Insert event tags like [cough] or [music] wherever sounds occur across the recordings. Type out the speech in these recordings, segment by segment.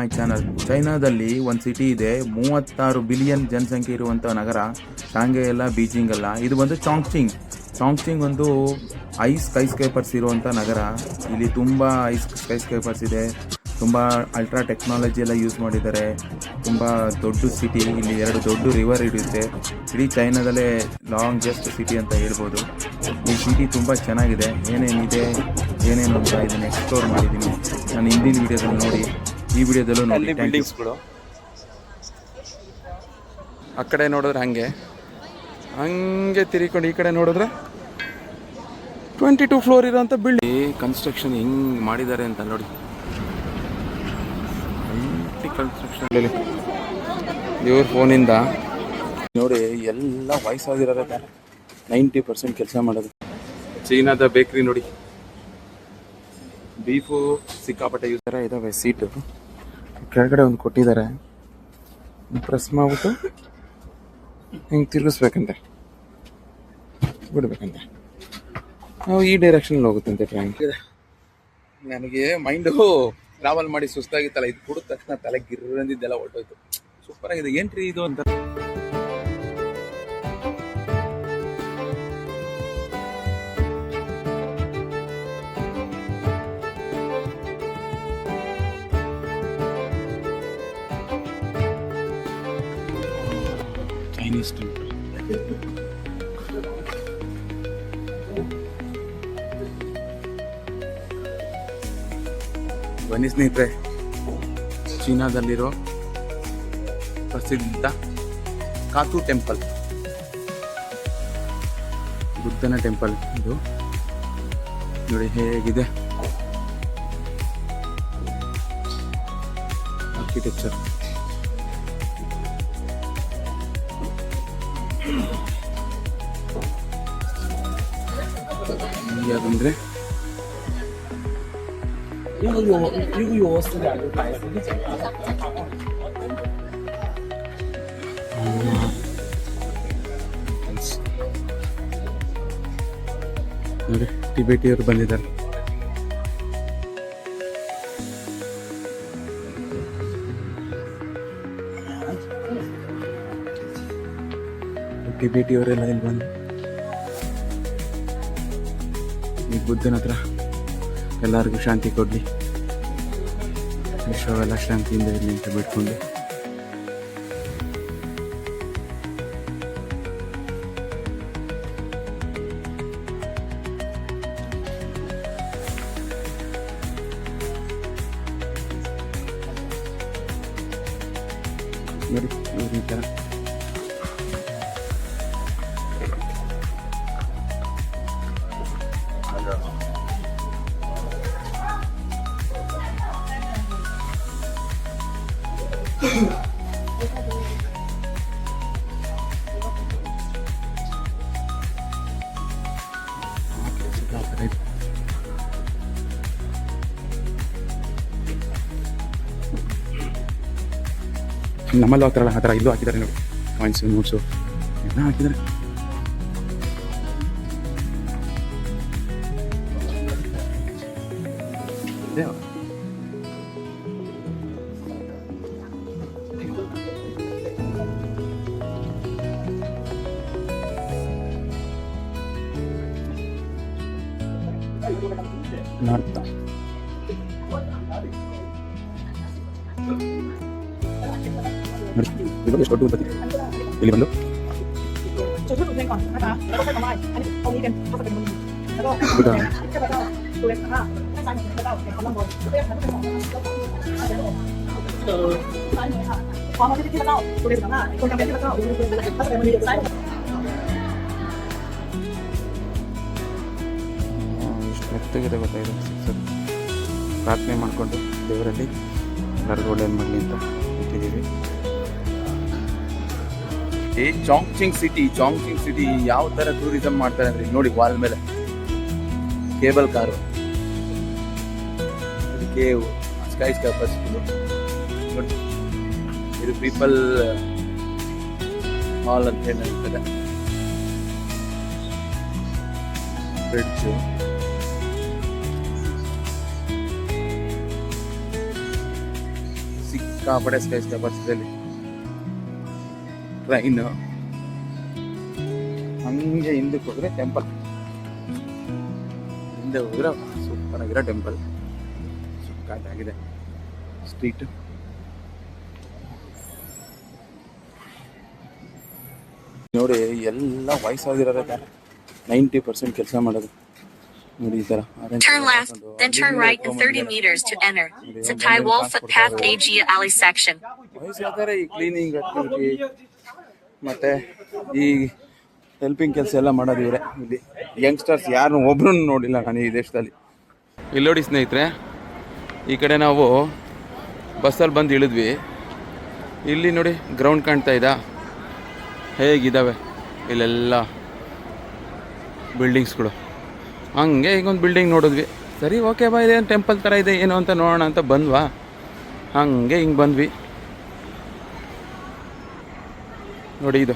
My channel ಚೈನಾದಲ್ಲಿ ಒಂದು city ಇದೆ, ಮೂವತ್ತಾರು ಬಿಲಿಯನ್ ಜನಸಂಖ್ಯೆ ಇರುವಂಥ ನಗರ ಶಾಂಘೈ ಅಲ್ಲ ಬೀಜಿಂಗ್ ಅಲ್ಲ ಇದು ಬಂದು ಚಾಂಗ್ಚಿಂಗ್. ಚಾಂಗ್ಚಿಂಗ್ ಒಂದು ಐಸ್ ಸ್ಕೈ ಸ್ಕೈಪರ್ಸ್ ಇರುವಂಥ ನಗರ. ಇಲ್ಲಿ ತುಂಬ ಐಸ್ ಸ್ಕೈ ಸ್ಕೈಪರ್ಸ್ ಇದೆ. ತುಂಬ ಅಲ್ಟ್ರಾ ಟೆಕ್ನಾಲಜಿ ಎಲ್ಲ ಯೂಸ್ ಮಾಡಿದ್ದಾರೆ. ತುಂಬ ದೊಡ್ಡ ಸಿಟಿ ಇಲ್ಲಿ ಎರಡು ದೊಡ್ಡ ರಿವರ್ ಹಿಡಿಯುತ್ತೆ ಇಡೀ ಚೈನಾದಲ್ಲೇ ಲಾಂಗೆಸ್ಟ್ ಸಿಟಿ ಅಂತ ಹೇಳ್ಬೋದು. ಈ ಸಿಟಿ ತುಂಬ ಚೆನ್ನಾಗಿದೆ. ಏನೇನಿದೆ, ಏನೇನು ಅಂತ ಇದನ್ನು ಎಕ್ಸ್ಪ್ಲೋರ್ ಮಾಡಿದ್ದೀನಿ. ನಾನು ಹಿಂದಿನ ವೀಡಿಯೋದಲ್ಲಿ ನೋಡಿ. ಈ ವಿಡಿಯೋದಲ್ಲೂ ನೋಡಿ. ಅಲ್ಲಿ. ಬಿಲ್ಡಿಂಗ್ಸ್ಗಳು ಆ ಕಡೆ ನೋಡಿದ್ರೆ ಹಂಗೆ. ಹಂಗೆ ತಿರ್ಕೊಂಡು ಈ ಕಡೆ ನೋಡಿದ್ರೆ ಟ್ವೆಂಟಿ ಟೂ ಫ್ಲೋರ್ ಇರೋಂಥ ಬಿಲ್ಡಿಂಗ್ ಕನ್ಸ್ಟ್ರಕ್ಷನ್ ಹೆಂಗೆ ಮಾಡಿದ್ದಾರೆ ಅಂತ ನೋಡಿ. ಕನ್ಸ್ಟ್ರಕ್ಷನ್ ಇವ್ರ ಫೋನಿಂದ ನೋಡಿ ಎಲ್ಲ ವಯಸ್ಸಾಗಿರೋದ ನೈಂಟಿ ಪರ್ಸೆಂಟ್ ಕೆಲಸ ಮಾಡೋದು. ಚೀನಾದ ಬೇಕ್ರಿ ನೋಡಿ. ಬೀಫು ಸಿಕ್ಕಾಪಟ್ಟೆ ಯೂಸ್ ಥರ ಇದ್ದಾವೆ ಸೀಟು ಕೆಳಗಡೆ ಒಂದು ಕೊಟ್ಟಿದ್ದಾರೆ. ಪ್ರೆಸ್ ಮಾಡ್ಬಿಟ್ಟು ಹಿಂಗೆ ತಿರುಗಿಸ್ಬೇಕಂತೆ. ಬಿಡ್ಬೇಕಂತೆ. ನಾವು ಈ ಡೈರೆಕ್ಷನಲ್ಲಿ ಹೋಗುತ್ತಂತೆ ಟ್ರೈನ್ ನನಗೆ ಮೈಂಡು ಟ್ರಾವೆಲ್ ಮಾಡಿ ಸುಸ್ತಾಗಿತ್ತಲ್ಲ, ಇದು ಕುಡಿದ ತಕ್ಷಣ ತಲೆ ಗಿರ್ರಂದಿದ್ದೆಲ್ಲ ಹೊರಟೋಯ್ತು. ಸೂಪರ್ ಆಗಿದೆ ಏನ್ರಿ ಇದು ಅಂತ? ಬನ್ನಿ ಸ್ನೇಹಿತರೆ ಚೀನಾದಲ್ಲಿರೋ ಪ್ರಸಿದ್ಧ ಕಾತು ಟೆಂಪಲ್. ಬುದ್ಧನ ಟೆಂಪಲ್ ಇದು. ನೋಡಿ ಹೇಗಿದೆ. ಆರ್ಕಿಟೆಕ್ಚರ್ ಯಾಕಂದ್ರೆ 一个有一个有四点就白色的简单。 ನೋಡಿ ಟಿಬೇಟಿಯವರು ಬಂದಿದ್ದಾರೆ ಟಿಬೇಟಿಯವರೆಲ್ಲ ಇಲ್ಲಿ ಬಂದು ಈ ಬುದ್ಧನ ಹತ್ರ ಎಲ್ಲರಿಗೂ ಶಾಂತಿ ಕೊಡಲಿ ವಿಶ್ವವೆಲ್ಲ ಶಾಂತಿಯಿಂದ ಇರಲಿ ಅಂತ ಬಿಟ್ಕೊಂಡು ನಮ್ಮಲ್ಲೂ ಹಾಕ್ತಾರಲ್ಲ ಆ ಥರ ಇಲ್ಲೂ ಹಾಕಿದ್ದಾರೆ ನೋಡಿ ಕಾಯಿನ್ಸು ನೋಟ್ಸು ಎಲ್ಲ ಹಾಕಿದ್ದಾರೆ ಇದೆ. ಎಷ್ಟು ದೊಡ್ಡ ಗಣಪತಿ ಇಲ್ಲಿ ಬಂದು. ಎತ್ತಗಿದೆ ಗೊತ್ತಾಯಿತು ಸರ್, ಪ್ರಾರ್ಥನೆ ಮಾಡಿಕೊಂಡು ದೇವರಲ್ಲಿ ಎಲ್ಲರಿಗೂ ಒಳ್ಳೇದು ಮಾಡಲಿ ಅಂತ ಇಟ್ಟಿದ್ದೀವಿ. ಈ ಚಾಂಗ್ಚಿಂಗ್ ಸಿಟಿ ಚಾಂಗ್ಚಿಂಗ್ ಸಿಟಿ ಯಾವ ತರ ಟೂರಿಸಂ ಮಾಡ್ತಾರೆ ಅಂದ್ರೆ ಇಲ್ಲಿ ನೋಡಿ ವಾಲ್ ಮೇಲೆ ಕೇಬಲ್ ಕಾರು. ಕೇವ್ ಸ್ಕೈ ಸ್ಕ್ಯಾಪರ್ಸ್ ನೋಡಿ, ಇದು ಪೀಪಲ್ ಹಾಲ್ ಅಂತ ಹೇಳಿ ಹೇಳ್ತಾರೆ ಬ್ರಿಡ್ಜ್ ಸಿಕ್ಕಾಪಡೆ ಸ್ಕೈ ಸ್ಟೆಪರ್ಸ್ ಇದೆ ಟ್ರೈನ್ ಹಂಗೆ ಹಿಂದಕ್ಕೆ ಹೋದ್ರೆ ಟೆಂಪಲ್ ಹಿಂದೆ ಹೋದ್ರೆ ಸೂಪರ್ ಆಗಿರೋ ಟೆಂಪಲ್ ಆಗಿದೆ. ಸ್ಟ್ರೀಟ್ ನೋಡಿ ಎಲ್ಲ ವಯಸ್ಸಾಗಿರೋರೆ ನೈಂಟಿ ಪರ್ಸೆಂಟ್ ಕೆಲಸ ಮಾಡೋದು ನೋಡಿ ಈ ತರ orange Turn colour left, ಹಾಕೊಂಡು then turn right in 30 ಎತ್ಕೊಂಡ್ meters to enter. ಬಂದಿದ್ದಾರೆ. Satai Wall footpath Agia Alley section. ವಯಸ್ಸಾದರೆ ಈ ಕ್ಲೀನಿಂಗ್ ಆಕ್ಟಿವಿಟಿ ಮತ್ತೆ ಈ ಹೆಲ್ಪಿಂಗ್ ಕೆಲಸ ಎಲ್ಲ ಮಾಡೋದು ಇವರೇ. ಇಲ್ಲಿ ಯಂಗ್ಸ್ಟರ್ಸ್ ಯಾರನ್ನೂ ಒಬ್ರು ನೋಡಿಲ್ಲ ನಾನು ಈ ದೇಶದಲ್ಲಿ. ಇಲ್ಲಿ ನೋಡಿ ಸ್ನೇಹಿತರೆ, ಈ ಕಡೆ ನಾವು ಬಸ್ಸಲ್ಲಿ ಬಂದು ಇಳಿದ್ವಿ. ಇಲ್ಲಿ ನೋಡಿ ಗ್ರೌಂಡ್ ಕಾಣ್ತಾ ಇದ್ದ ಹೇಗಿದ್ದಾವೆ ಇಲ್ಲೆಲ್ಲ ಬಿಲ್ಡಿಂಗ್ಸ್ಗಳು ಹಂಗೆ ಈಗೊಂದು ಬಿಲ್ಡಿಂಗ್ ನೋಡಿದ್ವಿ. ಸರಿ ಓಕೆ ಬಾ, ಇದೇನು ಟೆಂಪಲ್ ಥರ ಇದೆ, ಏನು ಅಂತ ನೋಡೋಣ ಅಂತ ಬಂದ್ವಾ? ಹಂಗೆ ಹಿಂಗೆ ಬಂದ್ವಿ. ನೋಡಿ ಇದು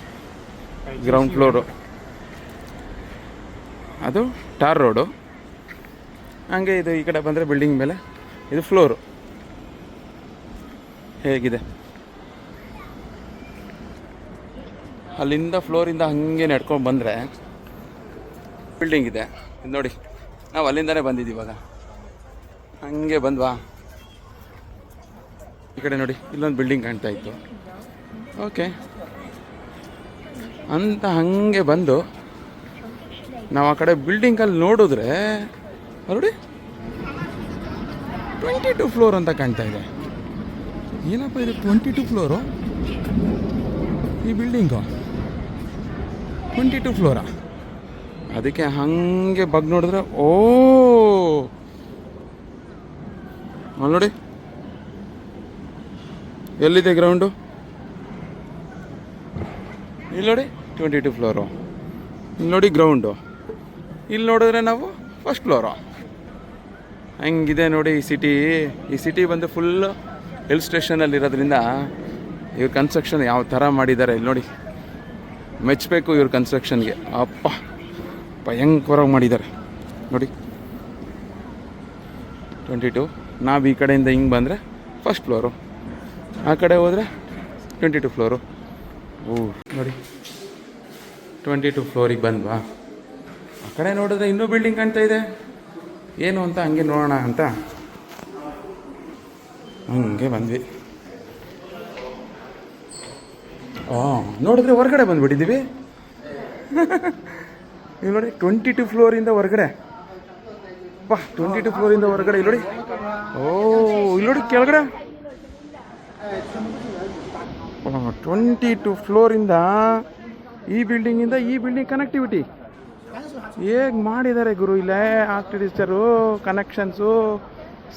ಗ್ರೌಂಡ್ ಫ್ಲೋರು ಅದು ಟಾರ್ ರೋಡು ಹಂಗೆ ಇದು ಈ ಕಡೆ ಬಂದರೆ ಬಿಲ್ಡಿಂಗ್ ಮೇಲೆ. ಇದು ಫ್ಲೋರು ಹೇಗಿದೆ? ಅಲ್ಲಿಂದ ಫ್ಲೋರಿಂದ ಹಾಗೆ ನಡ್ಕೊಂಡು ಬಂದರೆ ಬಿಲ್ಡಿಂಗ್ ಇದೆ. ನೋಡಿ, ನಾವು ಅಲ್ಲಿಂದನೇ ಬಂದಿದ್ದೀವಿ ಇವಾಗ. ಹಂಗೆ ಬಂದ್ವಾ ಈ ಕಡೆ ನೋಡಿ, ಇಲ್ಲೊಂದು ಬಿಲ್ಡಿಂಗ್ ಕಾಣ್ತಾ ಇತ್ತು. ಓಕೆ ಅಂತ ಹಾಗೆ ಬಂದು ನಾವು ಆ ಕಡೆ ಬಿಲ್ಡಿಂಗಲ್ಲಿ ನೋಡಿದ್ರೆ ನೋಡಿ ಟ್ವೆಂಟಿ ಟು ಫ್ಲೋರ್ ಅಂತ ಕಾಣ್ತಾ ಇದೆ. ಏನಪ್ಪ ಇದು ಟ್ವೆಂಟಿ ಟು ಫ್ಲೋರು ಈ ಬಿಲ್ಡಿಂಗು ಟ್ವೆಂಟಿ ಟು ಫ್ಲೋರಾ ಅದಕ್ಕೆ ಹಾಗೆ ಬಗ್ ನೋಡಿದ್ರೆ, ಓ! ನೋಡಿ ಎಲ್ಲಿದೆ ಗ್ರೌಂಡು ಇಲ್ಲಿ ನೋಡಿ ಟ್ವೆಂಟಿ ಟು ಫ್ಲೋರು ಇಲ್ಲಿ ನೋಡಿ ಗ್ರೌಂಡು ಇಲ್ಲಿ ನೋಡಿದ್ರೆ ನಾವು ಫಸ್ಟ್ ಫ್ಲೋರು ಹಂಗಿದೆ ನೋಡಿ ಈ ಸಿಟಿ ಈ ಸಿಟಿ ಬಂದು ಫುಲ್ ಹಿಲ್ ಸ್ಟೇಷನಲ್ಲಿ ಇರೋದ್ರಿಂದ ಇವ್ರ ಕನ್ಸ್ಟ್ರಕ್ಷನ್ ಯಾವ ಥರ ಮಾಡಿದ್ದಾರೆ ಇಲ್ಲಿ ನೋಡಿ. ಮೆಚ್ಚಬೇಕು ಇವ್ರ ಕನ್ಸ್ಟ್ರಕ್ಷನ್ಗೆ ಅಪ್ಪ, ಭಯಂಕರವಾಗಿ ಮಾಡಿದ್ದಾರೆ ನೋಡಿ. ಟ್ವೆಂಟಿ ಟು ನಾವು ಈ ಕಡೆಯಿಂದ ಹಿಂಗೆ ಬಂದರೆ ಫಸ್ಟ್ ಫ್ಲೋರು ಆ ಕಡೆ ಹೋದರೆ ಟ್ವೆಂಟಿ ಟು ಫ್ಲೋರು ಓ ನೋಡಿ. ಟ್ವೆಂಟಿ ಟು ಫ್ಲೋರಿಗೆ ಬಂದ್ವಾ? ಆ ಕಡೆ ನೋಡಿದ್ರೆ ಇನ್ನೂ ಬಿಲ್ಡಿಂಗ್ ಕಾಣ್ತಾ ಇದೆ. ಏನು ಅಂತ ಹಂಗೆ ನೋಡೋಣ ಅಂತ. ಹಂಗೆ ಬಂದ್ವಿ. ಹಾಂ ನೋಡಿದ್ರೆ ಹೊರಗಡೆ ಬಂದ್ಬಿಟ್ಟಿದ್ದೀವಿ. [laughs] ಇಲ್ಲಿ ನೋಡಿ ಟ್ವೆಂಟಿ ಟು ಫ್ಲೋರಿಂದ ಹೊರಗಡೆ. ಬಾ ಟ್ವೆಂಟಿ ಟು ಫ್ಲೋರಿಂದ ಹೊರಗಡೆ, ಇಲ್ಲಿ ನೋಡಿ. ಓ, ಇಲ್ಲಿ ನೋಡಿ ಕೆಳಗಡೆ. ಟ್ವೆಂಟಿ ಟು ಫ್ಲೋರಿಂದ ಈ ಬಿಲ್ಡಿಂಗಿಂದ ಈ ಬಿಲ್ಡಿಂಗ್ ಕನೆಕ್ಟಿವಿಟಿ ಹೇಗೆ ಮಾಡಿದ್ದಾರೆ ಗುರು ಇಲ್ಲೇ ಆರ್ಕಿಟೆಕ್ಚರು ಕನೆಕ್ಷನ್ಸು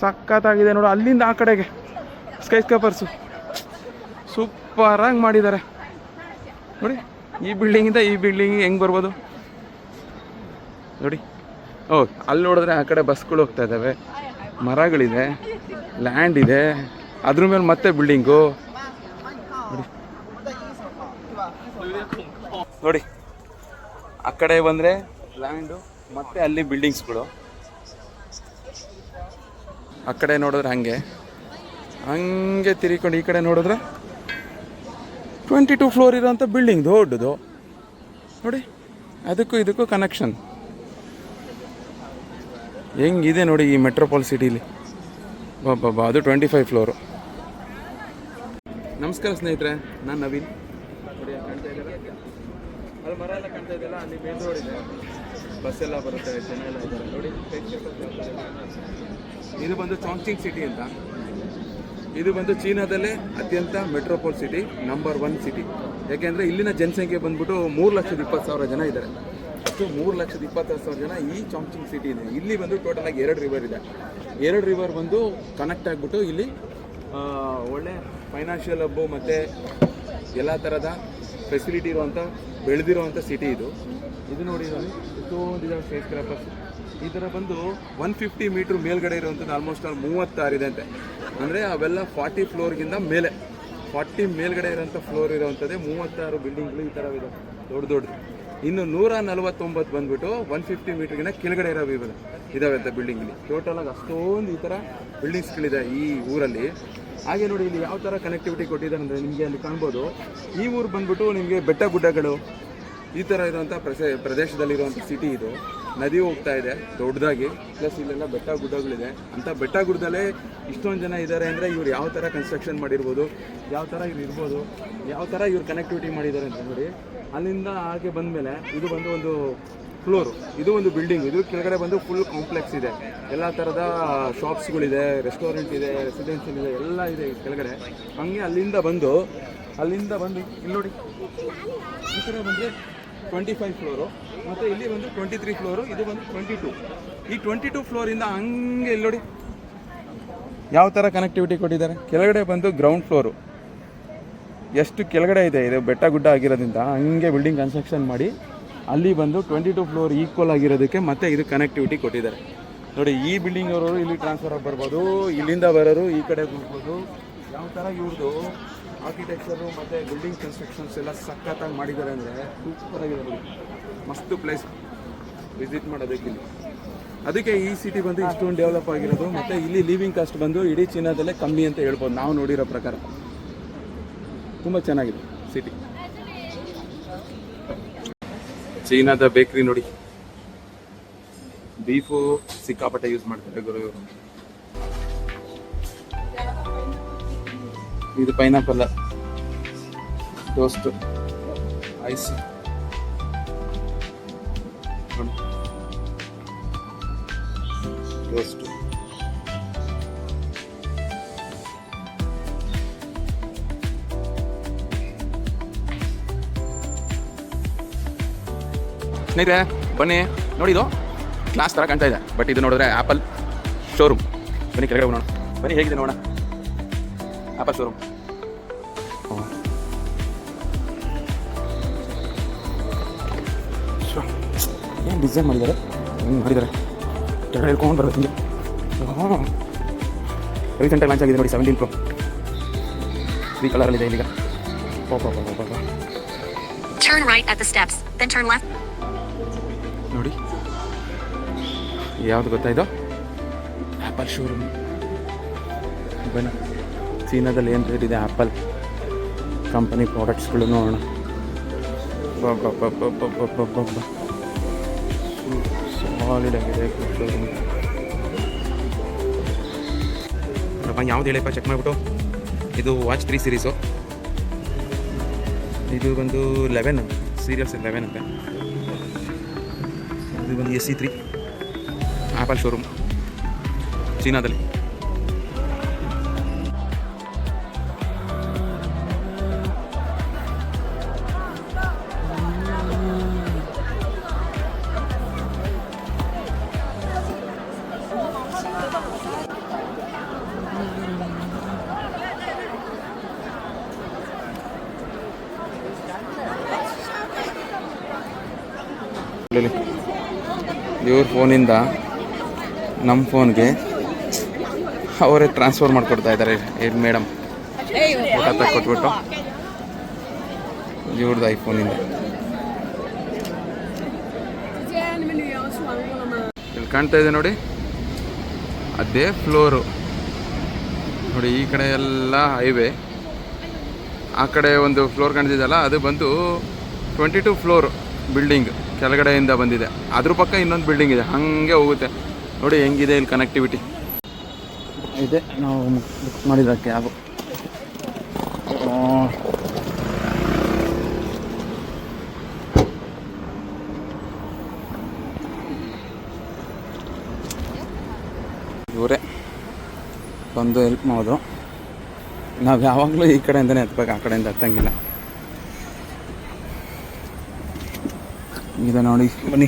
ಸಖತ್ತಾಗಿದೆ ನೋಡು ಅಲ್ಲಿಂದ ಆ ಕಡೆಗೆ. ಸ್ಕೈ ಸ್ಕೇಪರ್ಸು ಸೂಪರಾಗಿ ಮಾಡಿದ್ದಾರೆ. ನೋಡಿ, ಈ ಬಿಲ್ಡಿಂಗಿಂದ ಈ ಬಿಲ್ಡಿಂಗ್ ಹೆಂಗೆ ಬರ್ಬೋದು? ನೋಡಿ. ಓ, ಅಲ್ಲಿ ನೋಡಿದ್ರೆ ಆ ಕಡೆ ಬಸ್ಗಳು ಹೋಗ್ತಾ ಇದ್ದಾವೆ. ಮರಗಳಿದೆ ಲ್ಯಾಂಡ್ ಇದೆ. ಅದ್ರ ಮೇಲೆ ಮತ್ತೆ ಬಿಲ್ಡಿಂಗು. ನೋಡಿ. ಆ ಕಡೆ ಬಂದರೆ ಲ್ಯಾಂಡು, ಮತ್ತೆ ಅಲ್ಲಿ ಬಿಲ್ಡಿಂಗ್ಸ್ಗಳು. ಆ ಕಡೆ ನೋಡಿದ್ರೆ ಹಂಗೆ. ಹಂಗೆ ತಿರ್ಕೊಂಡು ಈ ಕಡೆ ನೋಡಿದ್ರೆ ಟ್ವೆಂಟಿ ಟು ಫ್ಲೋರ್ ಇರೋಂಥ ಬಿಲ್ಡಿಂಗ್, ದೊಡ್ಡದು. ನೋಡಿ, ಅದಕ್ಕೂ ಇದಕ್ಕೂ ಕನೆಕ್ಷನ್ ಹೆಂಗಿದೆ ನೋಡಿ ಈ ಮೆಟ್ರೋಪಾಲ್ ಬಾ ಬಾಬಾ, ಅದು ಟ್ವೆಂಟಿ ಫೈವ್ ಫ್ಲೋರು. ನಮಸ್ಕಾರ ಸ್ನೇಹಿತರೆ, ನಾನು ನವೀನ್ ನೋಡಿ ಅಲ್ಲಿ ಕಾಣ್ತಾ ಇದ್ದಾರೆ ಅಲ್ಲಿ ಮರ ಎಲ್ಲ ಕಾಣ್ತಾ ಅಲ್ಲಿ? ಮೇನ್ ರೋಡ್ ಇದೆ ಬಸ್ ಎಲ್ಲ ಬರುತ್ತೆ, ಜನ ಎಲ್ಲ ಇದ್ದಾರೆ. ನೋಡಿ ಇದು. ಬಂದು ಚಾಂಗ್ಚಿಂಗ್ ಸಿಟಿ ಅಂತ. ಇದು ಬಂದು ಚೀನಾದಲ್ಲೇ ಅತ್ಯಂತ metropole city number one city ಯಾಕೆಂದರೆ ಇಲ್ಲಿನ ಜನಸಂಖ್ಯೆ ಬಂದ್ಬಿಟ್ಟು ಮೂರು ಲಕ್ಷದ ಇಪ್ಪತ್ತು ಸಾವಿರ ಜನ ಇದ್ದಾರೆ. ಅಷ್ಟು ಮೂರು ಲಕ್ಷದ ಇಪ್ಪತ್ತಾರು ಸಾವಿರ ಜನ ಈ ಚಾಂಗ್ಚಿಂಗ್ ಸಿಟಿ ಇದೆ ಇಲ್ಲಿ ಬಂದು ಟೋಟಲ್ ಆಗಿ ಎರಡು ರಿವರ್ ಇದೆ. ಎರಡು ರಿವರ್ ಬಂದು ಕನೆಕ್ಟ್ ಆಗಿಬಿಟ್ಟು ಇಲ್ಲಿ ಒಳ್ಳೆ ಫೈನಾನ್ಷಿಯಲ್ ಹಬ್ಬು ಮತ್ತು ಎಲ್ಲ ಥರದ ಫೆಸಿಲಿಟಿ ಇರುವಂಥ ಬೆಳೆದಿರುವಂಥ ಸಿಟಿ ಇದು. ಇದು ನೋಡಿ ನೋಡಿ ಎಷ್ಟೊಂದಿದೆ ಸ್ಕೈ ಸ್ಕ್ರಾಪರ್ಸ್ ಈ ಥರ ಬಂದು ಒನ್ ಫಿಫ್ಟಿ ಮೀಟ್ರ್ ಮೇಲ್ಗಡೆ ಇರುವಂಥದ್ದು ಆಲ್ಮೋಸ್ಟ್ ಅಲ್ಲಿ ಮೂವತ್ತಾರು ಇದೆ ಅಂತೆ. ಅಂದರೆ ಅವೆಲ್ಲ ಫಾರ್ಟಿ ಫ್ಲೋರ್ಗಿಂತ ಮೇಲೆ. ಫಾರ್ಟಿ ಮೇಲ್ಗಡೆ ಇರೋಂಥ ಫ್ಲೋರ್ ಇರುವಂಥದ್ದೇ ಮೂವತ್ತಾರು ಬಿಲ್ಡಿಂಗ್ಗಳು ಈ ಥರ ಇದೆ ದೊಡ್ಡ ದೊಡ್ಡದು. ಇನ್ನು ನೂರ ನಲವತ್ತೊಂಬತ್ತು ಬಂದ್ಬಿಟ್ಟು ಒನ್ ಫಿಫ್ಟಿ ಮೀಟ್ರ್ಗಿನ ಕೆಳಗಡೆ ಇರೋ ಇದಾವೆ ಅಂತ ಬಿಲ್ಡಿಂಗ್ ಇಲ್ಲಿ ಟೋಟಲ್ ಆಗಿ ಅಷ್ಟೊಂದು ಈ ಥರ ಬಿಲ್ಡಿಂಗ್ಸ್ಗಳಿದೆ ಈ ಊರಲ್ಲಿ. ಹಾಗೆ ನೋಡಿ ಇಲ್ಲಿ ಯಾವ ಥರ ಕನೆಕ್ಟಿವಿಟಿ ಕೊಟ್ಟಿದ್ದಾರೆ ಅಂದರೆ ನಿಮಗೆ ಅಲ್ಲಿ ಕಾಣ್ಬೋದು. ಈ ಊರು ಬಂದ್ಬಿಟ್ಟು ನಿಮಗೆ ಬೆಟ್ಟ ಗುಡ್ಡಗಳು ಈ ಥರ ಇರುವಂಥ ಪ್ರದೇಶ ಪ್ರದೇಶದಲ್ಲಿರುವಂಥ ಸಿಟಿ ಇದು. ನದಿ ಹೋಗ್ತಾ ಇದೆ, ದೊಡ್ಡದಾಗಿ. ಪ್ಲಸ್ ಇಲ್ಲೆಲ್ಲ ಬೆಟ್ಟ ಗುಡ್ಡಗಳಿದೆ. ಅಂತ ಬೆಟ್ಟ ಗುಡ್ಡದಲ್ಲೇ ಇಷ್ಟೊಂದು ಜನ ಇದ್ದಾರೆ ಅಂದರೆ ಇವ್ರು ಯಾವ ಥರ ಕನ್ಸ್ಟ್ರಕ್ಷನ್ ಮಾಡಿರ್ಬೋದು, ಯಾವ ಥರ ಇವ್ರು ಇರ್ಬೋದು, ಯಾವ ಥರ ಇವ್ರು ಕನೆಕ್ಟಿವಿಟಿ ಮಾಡಿದ್ದಾರೆ ಅಂತ ನೋಡಿ. ಅಲ್ಲಿಂದ ಹಾಗೆ ಬಂದಮೇಲೆ ಇದು ಬಂದು ಒಂದು ಫ್ಲೋರು. ಇದು ಒಂದು ಬಿಲ್ಡಿಂಗ್. ಇದು ಕೆಳಗಡೆ ಬಂದು ಫುಲ್ ಕಾಂಪ್ಲೆಕ್ಸ್ ಇದೆ. ಎಲ್ಲ ಥರದ ಶಾಪ್ಸ್ಗಳಿದೆ ರೆಸ್ಟೋರೆಂಟ್ ಇದೆ ರೆಸಿಡೆನ್ಷಿಯಲ್ ಇದೆ, ಎಲ್ಲ ಇದೆ ಕೆಳಗಡೆ. ಹಂಗೆ ಅಲ್ಲಿಂದ ಬಂದು ಅಲ್ಲಿಂದ ಬಂದು, ಇಲ್ಲಿ ನೋಡಿ. ಈ ಕಡೆ ಬಂದರೆ ಟ್ವೆಂಟಿ ಫೈವ್ ಫ್ಲೋರು ಮತ್ತು ಇಲ್ಲಿ ಬಂದು ಟ್ವೆಂಟಿ ತ್ರೀ ಫ್ಲೋರು ಇದು ಬಂದು ಟ್ವೆಂಟಿ ಟು ಈ ಟ್ವೆಂಟಿ ಟು ಫ್ಲೋರಿಂದ ಹಂಗೆ ಇಲ್ಲಿ ನೋಡಿ. ಯಾವ ಥರ ಕನೆಕ್ಟಿವಿಟಿ ಕೊಟ್ಟಿದ್ದಾರೆ? ಕೆಳಗಡೆ ಬಂದು ಗ್ರೌಂಡ್ ಫ್ಲೋರು ಎಷ್ಟು ಕೆಳಗಡೆ ಇದೆ? ಇದು ಬೆಟ್ಟ ಗುಡ್ಡ ಆಗಿರೋದ್ರಿಂದ ಹಂಗೆ ಬಿಲ್ಡಿಂಗ್ ಕನ್ಸ್ಟ್ರಕ್ಷನ್ ಮಾಡಿ ಅಲ್ಲಿ ಬಂದು ಟ್ವೆಂಟಿ ಟು ಫ್ಲೋರ್ ಈಕ್ವಲ್ ಆಗಿರೋದಕ್ಕೆ ಮತ್ತೆ ಇದು ಕನೆಕ್ಟಿವಿಟಿ ಕೊಟ್ಟಿದ್ದಾರೆ. ನೋಡಿ, ಈ ಬಿಲ್ಡಿಂಗ್ ಅವರು ಇಲ್ಲಿ ಟ್ರಾನ್ಸ್ಫರ್ ಆಗಿ ಬರ್ಬೋದು, ಇಲ್ಲಿಂದ ಬರೋರು ಈ ಕಡೆ ಹೋಗ್ಬೋದು. ಯಾವ ಥರ ಇವ್ರದ್ದು ಆರ್ಕಿಟೆಕ್ಚರು ಮತ್ತು ಬಿಲ್ಡಿಂಗ್ ಕನ್ಸ್ಟ್ರಕ್ಷನ್ಸ್ ಎಲ್ಲ ಸಖತ್ತಾಗಿ ಮಾಡಿದ್ದಾರೆ ಅಂದರೆ ಸೂಪರ್ ಆಗಿದೆ ನೋಡಿ. ಮಸ್ತ್ ಪ್ಲೇಸ್ ವಿಸಿಟ್ ಮಾಡೋದಕ್ಕೆ ಇಲ್ಲಿ. ಅದಕ್ಕೆ ಈ ಸಿಟಿ ಬಂದು ಇಷ್ಟೊಂದು ಡೆವಲಪ್ ಆಗಿರೋದು, ಮತ್ತು ಇಲ್ಲಿ ಲಿವಿಂಗ್ ಕಾಸ್ಟ್ ಬಂದು ಇಡೀ ಚೀನಾದಲ್ಲೇ ಕಮ್ಮಿ ಅಂತ ಹೇಳ್ಬೋದು. ನಾವು ನೋಡಿರೋ ಪ್ರಕಾರ. ತುಂಬ ಚೆನ್ನಾಗಿದೆ ಸಿಟಿ ಚೀನಾದ ಬೇಕ್ರಿ ನೋಡಿ. ಬೀಫು ಸಿಕ್ಕಾಪಟ್ಟೆ ಯೂಸ್ ಮಾಡ್ತಾರೆ ಗುರು ಇವರು. ಇದು ಪೈನಾಪಲ್ ಟೋಸ್ಟ್ ಐಸ್ ಟೋಸ್ಟ್ ಸ್ನೇಹಿತರೆ ಬನ್ನಿ. ನೋಡಿ ಇದು ಕ್ಲಾಸ್ ತರ ಕಾಣ್ತಾ ಇದೆ. ಬಟ್ ಇದು ನೋಡಿದ್ರೆ ಆ್ಯಪಲ್ ಶೋರೂಮ್ ಬನ್ನಿ ಕೆಳಗಡೆ ನೋಡೋಣ ಬನ್ನಿ ಹೇಗಿದೆ ನೋಡೋಣ. ಆ್ಯಪಲ್ ಶೋರೂಮ್ ಏನು ಡಿಸೈನ್ ಮಾಡಿದ್ದಾರೆ? ಹ್ಞೂ ಮಾಡಿದ್ದಾರೆ. ಕೆಳಗಡೆ ಹೇಳ್ಕೊಂಡು ಬರುತ್ತೆ ಹಿಂಗೆ. ಹಾಂ ರೀಸೆಂಟಾಗಿ ಲಾಂಚ್ ಆಗಿದೆ ನೋಡಿ ಸೆವೆಂಟೀನ್ ಪ್ರೋ ತ್ರೀ ಕಲರಲ್ಲಿದೆ ಇಲ್ಲಿಗ ಪಾಪ ಪಾಪ ಪಾಪ Turn right at the steps, then turn left. ಯಾವುದು ಗೊತ್ತಾ ಇದು? ಆ್ಯಪಲ್ ಶೋರೂಮ್ ಬನ್ನಿ. ಚೀನಾದಲ್ಲಿ ಏನು ರೇಟ್ ಇದೆ ಆ್ಯಪಲ್ ಕಂಪನಿ ಪ್ರಾಡಕ್ಟ್ಸ್ಗಳು ನೋಡೋಣ. ಸಾಲಿಡ್ ಆಗಿದೆ ಶೋರೂಮ್ ಯಾವ್ದು ಹೇಳಪ್ಪ ಚೆಕ್ ಮಾಡಿಬಿಟ್ಟು. ಇದು ವಾಚ್ ತ್ರೀ ಸೀರೀಸು ಇದು ಬಂದು ಲೆವೆನ್ ಸೀರಿಯಲ್ಸ್ ಲೆವೆನ್ ಅಂತ. ಇದು ಬಂದು S C three Apple showroom ಚೀನಾದಲ್ಲಿ. ಇವ್ರ ಫೋನಿಂದ ನಮ್ಮ ಫೋನ್ಗೆ ಅವರೇ ಟ್ರಾನ್ಸ್ಫರ್ ಮಾಡಿಕೊಡ್ತಾ ಇದ್ದಾರೆ ಏನು ಮೇಡಮ್ ಫೋಟೋ ಕೊಟ್ಬಿಟ್ಟು ಇವ್ರದ್ದು ಐಫೋನಿಂದ ಇಲ್ಲಿ ಕಾಣ್ತಾ ಇದೆ ನೋಡಿ. ಅದೇ ಫ್ಲೋರು ನೋಡಿ, ಈ ಕಡೆ ಎಲ್ಲ ಹೈವೇ ಆ ಕಡೆ ಒಂದು ಫ್ಲೋರ್ ಕಾಣ್ತಿದೆಯಲ್ಲ, ಅದು ಬಂದು ಟ್ವೆಂಟಿ ಟು ಫ್ಲೋರ್ ಬಿಲ್ಡಿಂಗ್ ಕೆಳಗಡೆಯಿಂದ ಬಂದಿದೆ. ಅದ್ರ ಪಕ್ಕ ಇನ್ನೊಂದು ಬಿಲ್ಡಿಂಗ್ ಇದೆ. ಹಾಗೆ ಹೋಗುತ್ತೆ. ನೋಡಿ ಹೆಂಗಿದೆ ಇಲ್ಲಿ ಕನೆಕ್ಟಿವಿಟಿ ಇದೆ ನಾವು ಬುಕ್ ಮಾಡಿದ ಕ್ಯಾಬು ಇವರೇ ಬಂದು ಹೆಲ್ಪ್ ಮಾಡಿದ್ರು. ನಾವು ಯಾವಾಗಲೂ ಈ ಕಡೆಯಿಂದನೇ ಹತ್ಬೇಕು ಆ ಕಡೆಯಿಂದ ಎತ್ತಂಗಿಲ್ಲ. ಇದೆ ನೋಡಿ ಬನ್ನಿ.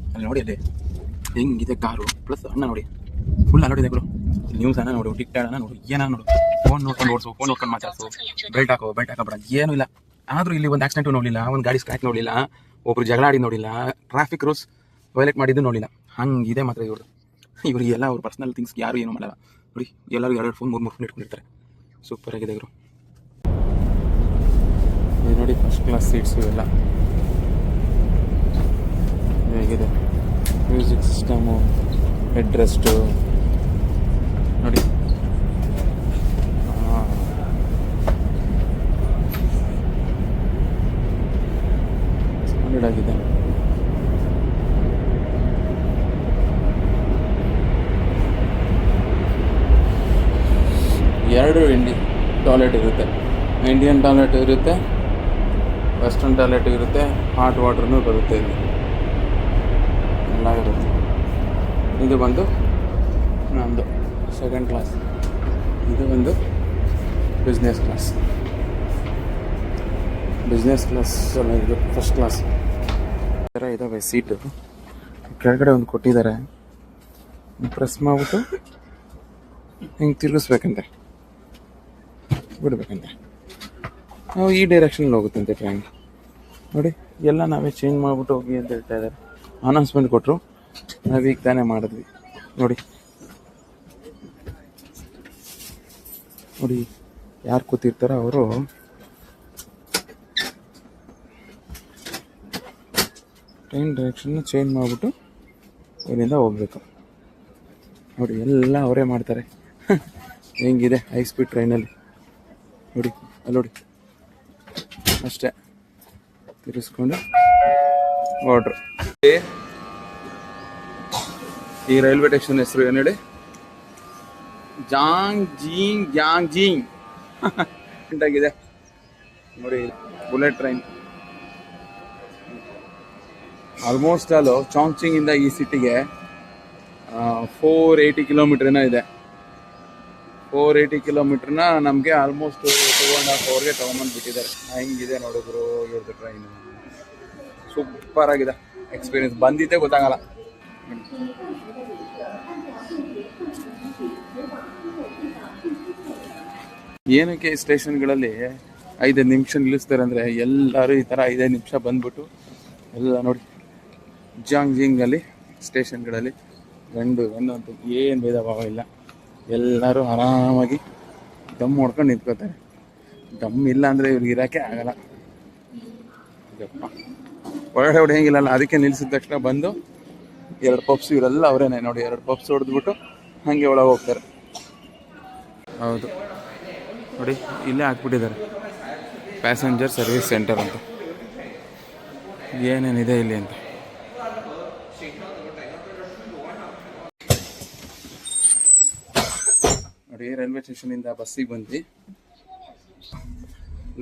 ಅಲ್ಲಿ ನೋಡಿ ಅಲ್ಲಿ ಹೆಂಗಿದೆ ಕಾರು ಪ್ಲಸ್ ಅಣ್ಣ ನೋಡಿ ಫುಲ್ ಅಲೋಡಿದೆ ಗುರು. ನ್ಯೂಸ್ ಅನ್ನ ನೋಡು ಟಿಕ್ ಅನ್ನ ನೋಡು ಏನ ನೋಡು. ಫೋನ್ ನೋಡ್ಕೊಂಡು ಓಡಿಸು ಫೋನ್ ನೋಡ್ಕೊಂಡು ಮಾತಾಡ್ಸು. ಬೆಲ್ಟ್ ಹಾಕೋ ಬೆಲ್ಟ್ ಹಾಕೋಬೇಡ ಏನೂ ಇಲ್ಲ. ಆದರೂ ಇಲ್ಲಿ ಒಂದು ಆಕ್ಸಿಡೆಂಟ್ ನೋಡಲಿಲ್ಲ, ಒಂದು ಗಾಡಿ ಸ್ಕ್ರಾಚ್ ನೋಡಿಲ್ಲ ಒಬ್ರು ಜಗಳ ಆಡಿ ನೋಡಿಲ್ಲ ಟ್ರಾಫಿಕ್ ರೂಲ್ಸ್ ವೈಲೇಟ್ ಮಾಡಿದ್ದು ನೋಡಿಲ್ಲ ಹಂಗಿದೆ ಮಾತ್ರ ಇವರು ಇವರಿಗೆಲ್ಲ ಅವ್ರ ಪರ್ಸನಲ್ ಥಿಂಗ್ಸ್ ಯಾರು ಏನು ಮಾಡಲ್ಲ. ನೋಡಿ, ಎಲ್ಲರೂ ಎರಡು ಫೋನ್ ಮೂರು ಮೂರು ಫೋನ್ ಇಟ್ಕೊಂಡಿರ್ತಾರೆ. ಸೂಪರ್ ಆಗಿದೆ ಇವರು ನೋಡಿ ಫಸ್ಟ್ ಕ್ಲಾಸ್ ಸೀಟ್ಸು ಎಲ್ಲ ಹೇಗಿದೆ ಮ್ಯೂಸಿಕ್ ಸಿಸ್ಟಮು ಹೆಡ್ ರೆಸ್ಟು ನೋಡಿ ಸ್ಟ್ಯಾಂಡರ್ಡ್ ಆಗಿದೆ. ಎರಡು ಇಂಡಿ ಟಾಯ್ಲೆಟ್ ಇರುತ್ತೆ. ಇಂಡಿಯನ್ ಟಾಯ್ಲೆಟ್ ಇರುತ್ತೆ ವೆಸ್ಟರ್ನ್ ಟಾಯ್ಲೆಟ್ ಇರುತ್ತೆ ಹಾಟ್ ವಾಟ್ರೂ ಬರುತ್ತೆ ಇಲ್ಲಿ. ಎಲ್ಲ ಇದು ಬಂದು ನಮ್ಮದು ಸೆಕೆಂಡ್ ಕ್ಲಾಸ್ ಇದು ಬಂದು ಬಿಸ್ನೆಸ್ ಕ್ಲಾಸ್ ಬಿಸ್ನೆಸ್ ಕ್ಲಾಸ್ ಇದು ಫಸ್ಟ್ ಕ್ಲಾಸ್ ಥರ ಇದ್ದಾವೆ ಸೀಟು ಕೆಳಗಡೆ ಒಂದು ಕೊಟ್ಟಿದ್ದಾರೆ. ಪ್ರೆಸ್ ಮಾಡಿಬಿಟ್ಟು ಹಿಂಗೆ ತಿರುಗಿಸ್ಬೇಕಂತೆ. ಬಿಡ್ಬೇಕಂತೆ. ನಾವು ಈ ಡೈರೆಕ್ಷನಲ್ಲಿ ಹೋಗುತ್ತಂತೆ ಟ್ರೈನ್ ನೋಡಿ, ಎಲ್ಲ ನಾವೇ ಚೇಂಜ್ ಮಾಡಿಬಿಟ್ಟು ಹೋಗಿ ಅಂತ ಹೇಳ್ತಾ ಇದ್ದಾರೆ. ಅನೌನ್ಸ್ಮೆಂಟ್ ಕೊಟ್ಟರು ನಾವೀಗ ತಾನೇ ಮಾಡಿದ್ವಿ. ನೋಡಿ. ನೋಡಿ, ಯಾರು ಕೂತಿರ್ತಾರೋ ಅವರು. ಟ್ರೈನ್ ಡೈರೆಕ್ಷನ್ನ ಚೇಂಜ್ ಮಾಡಿಬಿಟ್ಟು ಇಲ್ಲಿಂದ ಹೋಗ್ಬೇಕು. ನೋಡಿ, ಎಲ್ಲ ಅವರೇ ಮಾಡ್ತಾರೆ. [laughs] ಹೆಂಗಿದೆ ಹೈ ಸ್ಪೀಡ್ ಟ್ರೈನಲ್ಲಿ ನೋಡಿ ಅಲ್ಲಿ? ನೋಡಿ ಅಷ್ಟೇ. ತಿರ್ಗಿಸ್ಕೊಂಡು. ಹೊರಟ್ರು ಈ ರೈಲ್ವೆ ಸ್ಟೇಷನ್ ಹೆಸರು ಏನು ಹೇಳಿ? ಜಾಂಗ್ ಜೀಂಗ್ ಜಾಂಗ್ ಜೀಂಗ್ ಆಗಿದೆ. ನೋಡಿ ಬುಲೆಟ್ ಟ್ರೈನ್ ಆಲ್ಮೋಸ್ಟ್ ಅಲ್ಲೂ ಚಾಂಗ್ಚಿಂಗ್ ಇಂದ ಈ ಸಿಟಿಗೆ ಫೋರ್ ಏಯ್ಟಿ ಕಿಲೋಮೀಟರ್ ಏನೋ ಇದೆ. ಫೋರ್ ಏಯ್ಟಿ ಕಿಲೋಮೀಟರ್ನ ನಮಗೆ ಆಲ್ಮೋಸ್ಟ್ ಟೂ ಆ್ಯಂಡ್ ಹಾಫ್ ಅವರ್ಗೆ ತೊಗೊಂಬಂದು ಬಿಟ್ಟಿದ್ದಾರೆ ಹೆಂಗಿದೆ ನೋಡಿದ್ರು ಇವ್ರದ್ದು ಟ್ರೈನ್ ಸೂಪರ್ ಆಗಿದೆ. ಎಕ್ಸ್ಪೀರಿಯನ್ಸ್ ಬಂದಿದ್ದೆ ಗೊತ್ತಾಗಲ್ಲ. ಏನಕ್ಕೆ ಈ ಸ್ಟೇಷನ್ಗಳಲ್ಲಿ ಐದೈದು ನಿಮಿಷ ನಿಲ್ಲಿಸ್ತಾರೆ ಅಂದರೆ ಎಲ್ಲರೂ ಈ ಥರ ಐದೈದು ನಿಮಿಷ ಬಂದ್ಬಿಟ್ಟು ಎಲ್ಲ ನೋಡಿ. ಜಾಂಗ್ ಜಿಂಗಲ್ಲಿ ಸ್ಟೇಷನ್ಗಳಲ್ಲಿ ಗಂಡು ಹೆಣ್ಣು ಅಂತ ಏನು ಭೇದ ಭಾವ ಇಲ್ಲ ಎಲ್ಲರೂ ಆರಾಮಾಗಿ ದಮ್ ಹೊಡ್ಕೊಂಡು ನಿಂತ್ಕೋತಾರೆ. ದಮ್ ಇಲ್ಲ ಅಂದರೆ ಇವ್ರಿಗೆ ಇರೋಕ್ಕೆ ಆಗಲ್ಲ. ಒಳಗಡೆ ಹೊಡೆಯಂಗಿಲ್ಲಲ್ಲ ಅದಕ್ಕೆ ನಿಲ್ಸಿದ ತಕ್ಷಣ ಬಂದು ಎರಡು ಪಪ್ಸ್ ಇವರೆಲ್ಲ ಅವರೇನೆ ನೋಡಿ ಎರಡು ಪಪ್ಸ್ ಹೊಡೆದ್ಬಿಟ್ಟು ಹಾಗೆ ಒಳಗೆ ಹೋಗ್ತಾರೆ. ಹೌದು. ನೋಡಿ ಇಲ್ಲೇ ಹಾಕ್ಬಿಟ್ಟಿದ್ದಾರೆ. ಪ್ಯಾಸೆಂಜರ್ ಸರ್ವಿಸ್ ಸೆಂಟರ್ ಅಂತ. ಏನೇನಿದೆ ಇಲ್ಲಿ ಅಂತ. ನೋಡಿ ರೈಲ್ವೆ ಸ್ಟೇಷನಿಂದ ಬಸ್ಸಿಗೆ ಬಂದ್ವಿ.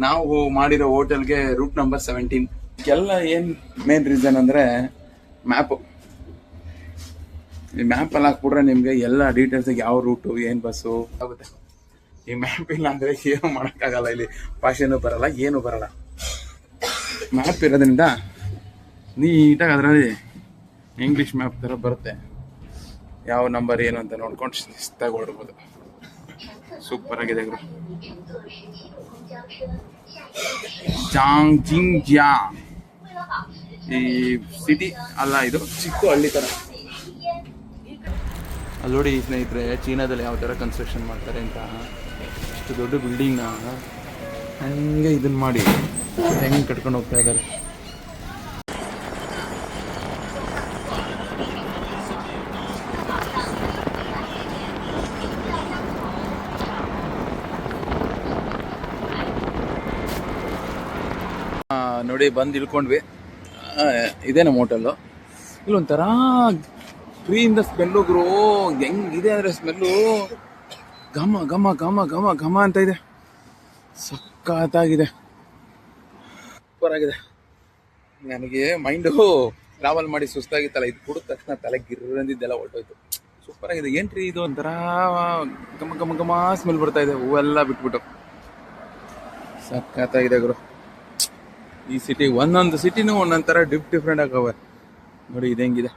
ನಾವು ಮಾಡಿರೋ ಹೋಟೆಲ್ಗೆ ರೂಟ್ ನಂಬರ್ ಸೆವೆಂಟೀನ್ ಎಲ್ಲ ಏನು ಮೇನ್ ರೀಸನ್ ಅಂದ್ರೆ ಮ್ಯಾಪು ಈ ಮ್ಯಾಪ್ ಅಲ್ಲಿ ಹಾಕ್ಬಿಟ್ರೆ ನಿಮಗೆ ಎಲ್ಲ ಡೀಟೇಲ್ಸ್ ಯಾವ ರೂಟು ಏನು ಬಸ್ಸು ಆಗುತ್ತೆ. ಈ ಮ್ಯಾಪ್ ಇಲ್ಲ ಅಂದ್ರೆ ಏನು ಮಾಡೋಕ್ಕಾಗಲ್ಲ. ಇಲ್ಲಿ ಭಾಷೆನೂ ಬರಲ್ಲ ಏನು ಬರಲ್ಲ. ಮ್ಯಾಪ್ ಇರೋದ್ರಿಂದ ನೀಟಾಗಿ ಅದರಲ್ಲಿ ಇಂಗ್ಲೀಷ್ ಮ್ಯಾಪ್ ಥರ ಬರುತ್ತೆ. ಯಾವ ನಂಬರ್ ಏನು ಅಂತ ನೋಡ್ಕೊಂಡು ಶಿಸ್ತಾಗಿ ಹೊಡ್ಬೋದು ಸೂಪರ್ ಆಗಿದೆ ಗುರು. ಜಾಂಗ್ ಜಿಂಗ್ ಜ್ಯಾ ಈ ಸಿಟಿ ಅಲ್ಲ ಇದು? ಚಿಕ್ಕ ಹಳ್ಳಿ ತರ. ಅಲ್ಲಿ ನೋಡಿ ಸ್ನೇಹಿತರೆ ಚೀನಾದಲ್ಲಿ ಯಾವ ಥರ ಕನ್ಸ್ಟ್ರಕ್ಷನ್ ಮಾಡ್ತಾರೆ ಅಂತ. ಇಷ್ಟು ದೊಡ್ಡ ಬಿಲ್ಡಿಂಗ್ನ ಹಂಗೆ ಇದನ್ನ ಮಾಡಿ ಹೆಂಗೆ ಕಟ್ಕೊಂಡು ಹೋಗ್ತಾ ಇದ್ದಾರೆ. ಆ, ನೋಡಿ ಬಂದು ಇಳ್ಕೊಂಡ್ವಿ. ಇದೇ ನಮ್ಮ ಹೋಟೆಲ್ಲು ಇಲ್ಲೊಂಥರ ಟ್ರೀಯಿಂದ ಸ್ಮೆಲ್ಲು ಗುರು ಹೆಂಗಿದೆ ಅಂದರೆ ಸ್ಮೆಲ್ಲು ಘಮ ಘಮ ಘಮ ಘಮ ಘಮ ಅಂತ ಇದೆ. ಸಖತ್ತಾಗಿದೆ. ಸೂಪರ್ ಆಗಿದೆ. ನನಗೆ ಮೈಂಡು ಟ್ರಾವೆಲ್ ಮಾಡಿ ಸುಸ್ತಾಗಿತ್ತಲ್ಲ, ಇದು ಕುಡಿದ ತಕ್ಷಣ ತಲೆ ಗಿರ್ರಂದಿದ್ದೆಲ್ಲ ಹೊರಟೋಯ್ತು. ಸೂಪರ್ ಆಗಿದೆ. ಏನ್ರಿ ಇದು ಒಂಥರ ಘಮ ಘಮ ಘಮ ಸ್ಮೆಲ್ ಬರ್ತಾ ಇದೆ. ಹೂವೆಲ್ಲ ಬಿಟ್ಬಿಟ್ಟು. ಸಖತ್ತಾಗಿದೆ ಗುರು. ಈ ಸಿಟಿ ಒಂದೊಂದು ಸಿಟಿನೂ ಒಂದೊಂದು ಥರ ಡಿಫ್ ಡಿಫ್ರೆಂಟ್ ಆಗವೆ ನೋಡಿ ಇದು ಹೆಂಗಿದೆ.